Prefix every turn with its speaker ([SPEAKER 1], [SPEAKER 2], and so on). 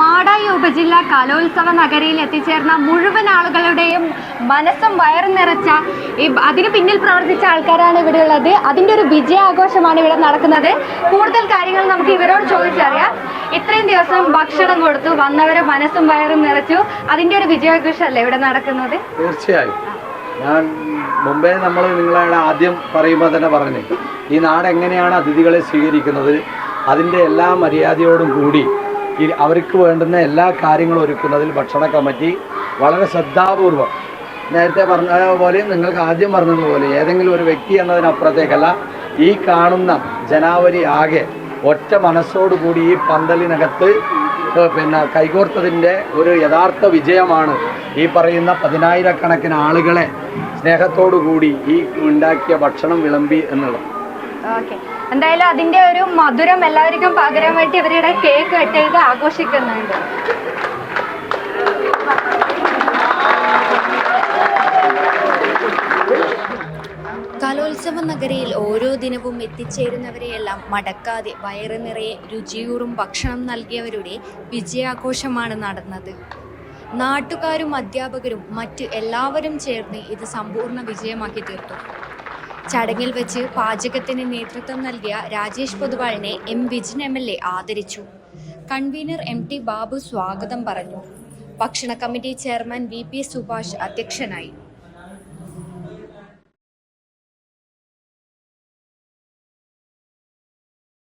[SPEAKER 1] മാടായി ഉപജില്ല കലോത്സവ നഗരിയിൽ എത്തിച്ചേർന്ന മുഴുവൻ ആളുകളുടെയും മനസ്സും വയറും നിറച്ച അതിന് പിന്നിൽ പ്രവർത്തിച്ച ആൾക്കാരാണ് ഇവിടെ ഉള്ളത്. അതിന്റെ ഒരു വിജയാഘോഷമാണ് ഇവിടെ നടക്കുന്നത്. കൂടുതൽ കാര്യങ്ങൾ നമുക്ക് ഇവരോട് ചോദിച്ചറിയാം. ഇത്രയും ദിവസം ഭക്ഷണം കൊടുത്തു വന്നവരെ മനസ്സും വയറും നിറച്ചു. അതിന്റെ ഒരു വിജയാഘോഷമല്ലേ ഇവിടെ നടക്കുന്നത്?
[SPEAKER 2] തീർച്ചയായും. ഞാൻ മുമ്പേ നമ്മൾ നിങ്ങളെ ആദ്യം പറയുമ്പോൾ തന്നെ പറഞ്ഞു ഈ നാട് എങ്ങനെയാണ് അതിഥികളെ സ്വീകരിക്കുന്നത്? അതിന്റെ എല്ലാ മര്യാദയോടും കൂടി അവർക്ക് വേണ്ടുന്ന എല്ലാ കാര്യങ്ങളും ഒരുക്കുന്നതിൽ ഭക്ഷണ കമ്മിറ്റി വളരെ ശ്രദ്ധാപൂർവം. നേരത്തെ പറഞ്ഞതുപോലെ പോലെ നിങ്ങൾക്ക് ആദ്യം പറഞ്ഞതുപോലെ ഏതെങ്കിലും ഒരു വ്യക്തി എന്നതിനപ്പുറത്തേക്കല്ല ഈ കാണുന്ന ജനാവലി ആകെ ഒറ്റ മനസ്സോടുകൂടി ഈ പന്തലിനകത്ത് പിന്നെ കൈകോർത്തതിന്റെ ഒരു യഥാർത്ഥ വിജയമാണ് ഈ പറയുന്ന പതിനായിരക്കണക്കിന് ആളുകളെ സ്നേഹത്തോടു കൂടി ഈ ഉണ്ടാക്കിയ ഭക്ഷണം വിളമ്പി എന്നുള്ളത്.
[SPEAKER 1] എന്തായാലും അതിന്റെ ഒരു മധുരം എല്ലാവർക്കും പകരാൻ വേണ്ടി ഇവരുടെ കേക്ക് കട്ട് ചെയ്ത് ആഘോഷിക്കുന്നുണ്ട്.
[SPEAKER 3] കലോത്സവ നഗരയിൽ ഓരോ ദിനവും എത്തിച്ചേരുന്നവരെയെല്ലാം മടക്കാതെ വയറ് നിറയെ രുചിയൂറും ഭക്ഷണം നൽകിയവരുടെ വിജയാഘോഷമാണ് നടന്നത്. നാട്ടുകാരും അധ്യാപകരും മറ്റ് എല്ലാവരും ചേർന്ന് ഇത് സമ്പൂർണ വിജയമാക്കി തീർത്തു. ചടങ്ങിൽ വെച്ച് പാചകത്തിന് നേതൃത്വം നൽകിയ Rajesh പൊതുവാളിനെ M Vijin M L A ആദരിച്ചു. കൺവീനർ എം ടി ബാബു സ്വാഗതം പറഞ്ഞു. ഭക്ഷണ committee chairman V P Subhash അധ്യക്ഷനായി.